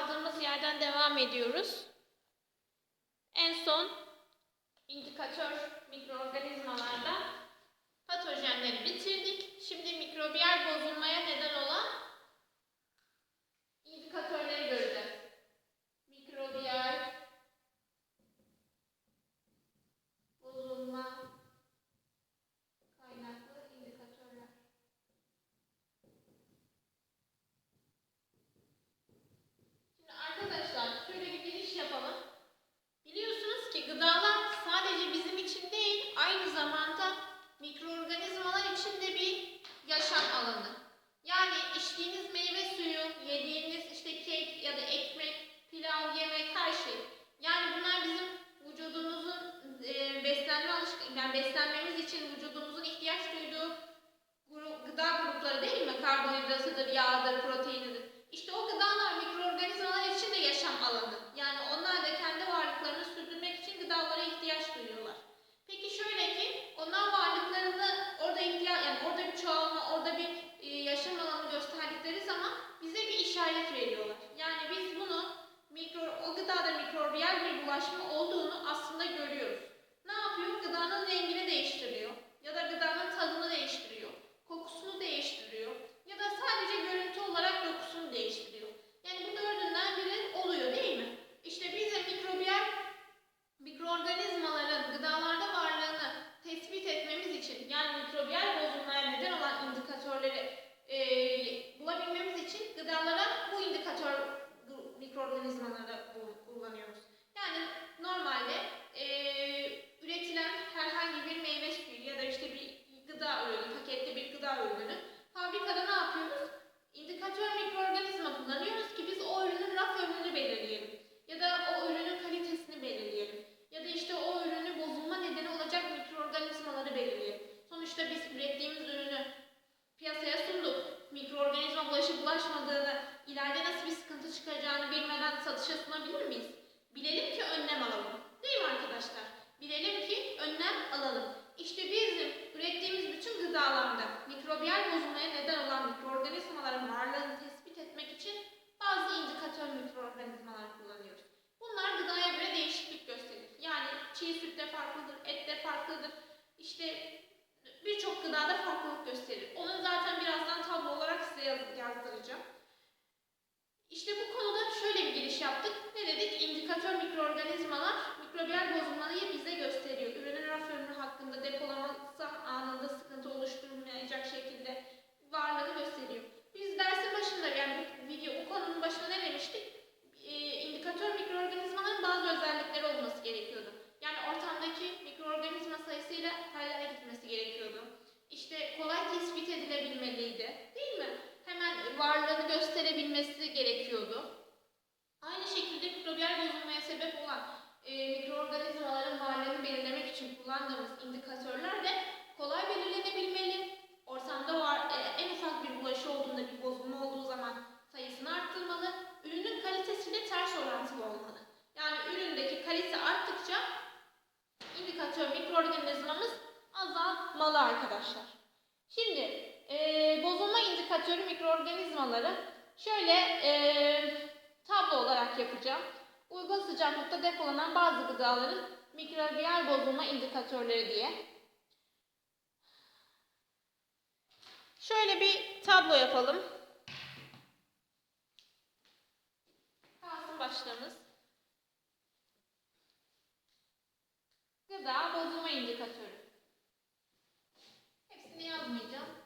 kaldığımız yerden devam ediyoruz. En son indikatör mikroorganizmalarda patojenleri bitirdik. Şimdi mikrobiyal bozulmaya neden olan size yazdıracağım. İşte bu konuda şöyle bir giriş yaptık. Ne dedik? İndikatör mikroorganizmalar mikrobiyal bozulmayı bize gösteriyor. Ürünün raf ömrü hakkında depolaması anında sıkıntı oluşturmayacak şekilde varlığını gösteriyor. Biz dersin başında yani bu video bu konunun başında ne demiştik? E, indikatör mikroorganizmaların bazı özellikleri olması gerekiyordu. Yani ortamdaki mikroorganizma sayısıyla paralel gitmesi gerekiyordu. İşte kolay tespit edilebilmeliydi varlığını gösterebilmesi gerekiyordu. Aynı şekilde mikrobiyal bozulmaya sebep olan e, mikroorganizmaların varlığını belirlemek için kullandığımız indikatörler de mikroorganizmaları şöyle e, tablo olarak yapacağım. Uygun sıcaklıkta depolanan bazı gıdaların mikrobiyal bozulma indikatörleri diye. Şöyle bir tablo yapalım. Kalsın başlığımız. Gıda bozulma indikatörü. Hepsini yazmayacağım.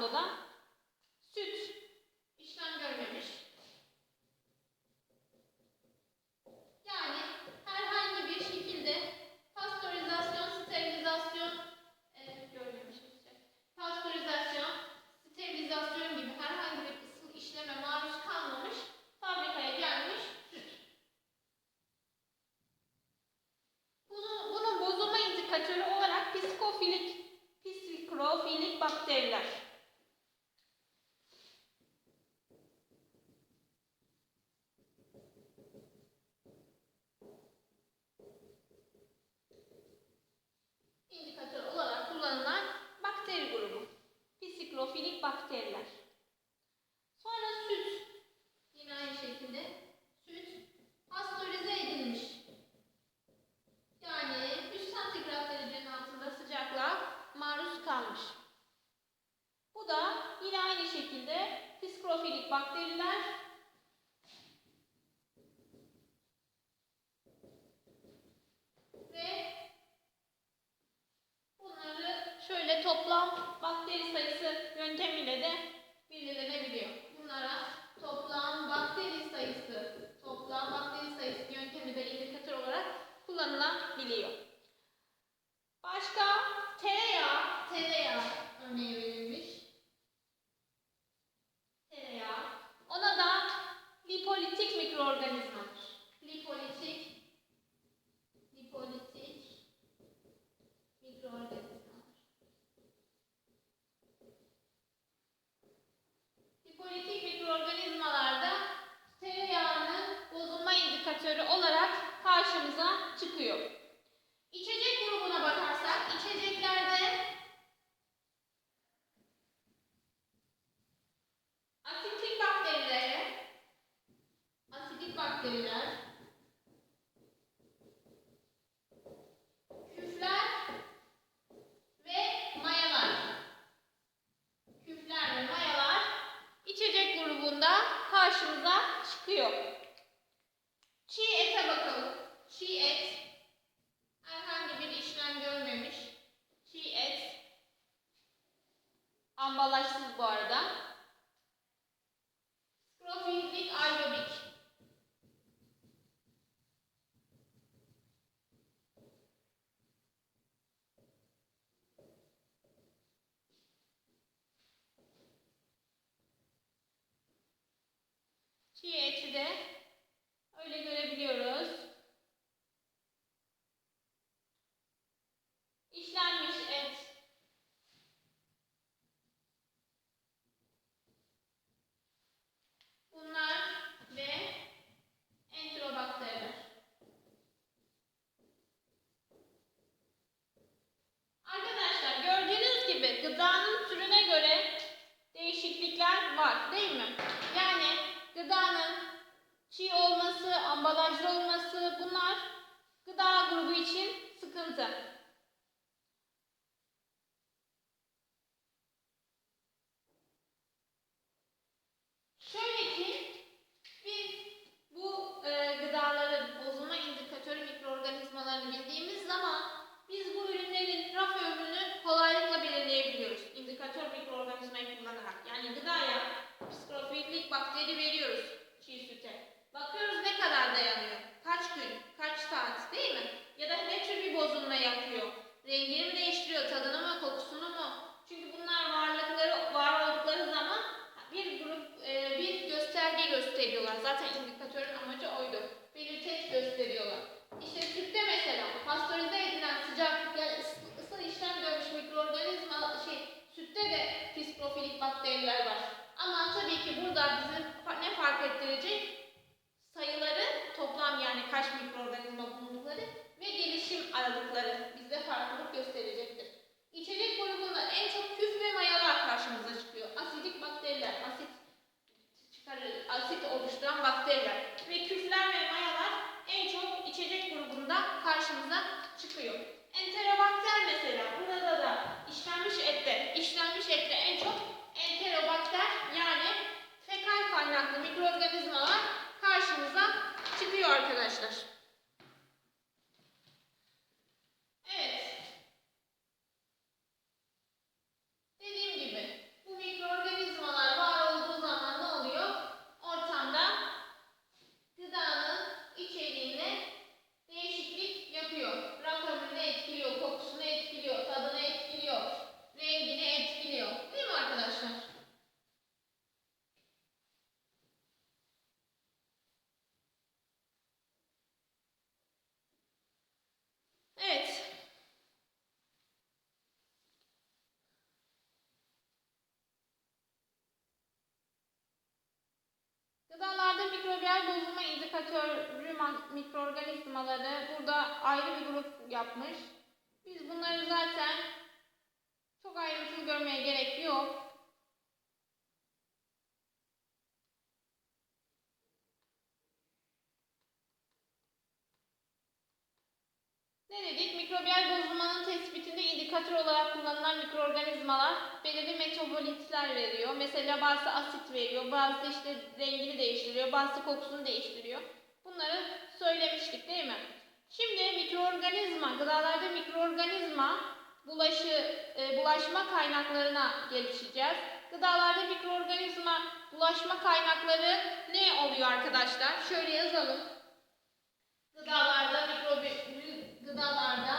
anlamda da İndikatör olarak kullanılan bakteri grubu. Pisiklofilik bakteriler. Sonra süt. Yine aynı şekilde süt pastörize edilmiş. Yani 3 santigrat derecenin altında sıcaklığa maruz kalmış. Bu da yine aynı şekilde pisiklofilik bakteriler toplam bakteri sayısı yöntemiyle de karşımıza çıkıyor. Ambalajsız bu arada. Profillik ayrı var değil mi? Yani gıdanın çiğ olması, ambalajlı olması bunlar gıda grubu için sıkıntı. gösteriyorlar. Zaten indikatörün amacı oydu. Belirteç gösteriyorlar. İşte tüpte mesela pastörize edilen sıcaklık yani ısı, ısı işlem görmüş mikroorganizma şey sütte de pisprofilik bakteriler var. Ama tabii ki burada bizi ne fark ettirecek? mikroorganizmalar karşımıza çıkıyor arkadaşlar. Mikrobiyal bozulma indikatörü ma- mikroorganizmaları burada ayrı bir grup yapmış. Biz bunları zaten çok ayrıntılı görmeye gerek yok. Ne dedik? Mikrobiyal bozulmanın tespitinde indikatör olarak kullanılan mikroorganizmalar belirli metabolitler veriyor. Mesela bazısı asit veriyor, bazısı işte rengini değiştiriyor, bazısı kokusunu değiştiriyor. Bunları söylemiştik değil mi? Şimdi mikroorganizma, gıdalarda mikroorganizma bulaşı, e, bulaşma kaynaklarına gelişeceğiz. Gıdalarda mikroorganizma bulaşma kaynakları ne oluyor arkadaşlar? Şöyle yazalım. Gıdalarda mikrobi, gıdalarda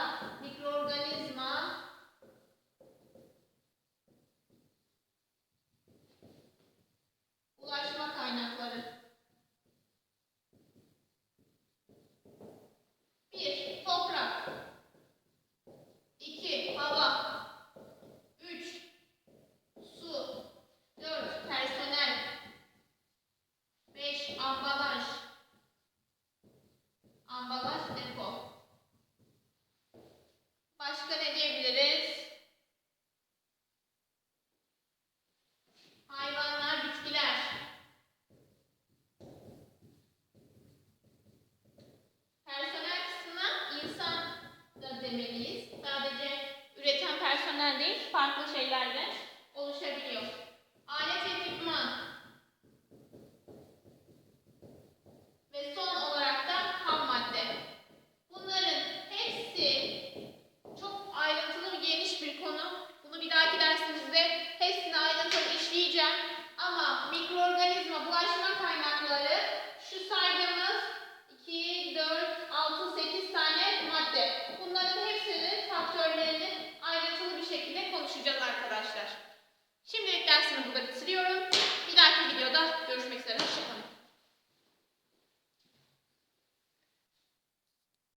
personel değil, farklı şeyler de oluşabiliyor. Alet ekipman. Ve son olarak da ham madde. Bunların hepsi çok ayrıntılı ve geniş bir konu. Bunu bir dahaki dersimizde hepsini ayrıntılı işleyeceğim. Ama mikroorganizma bulaşma kaynakları şu say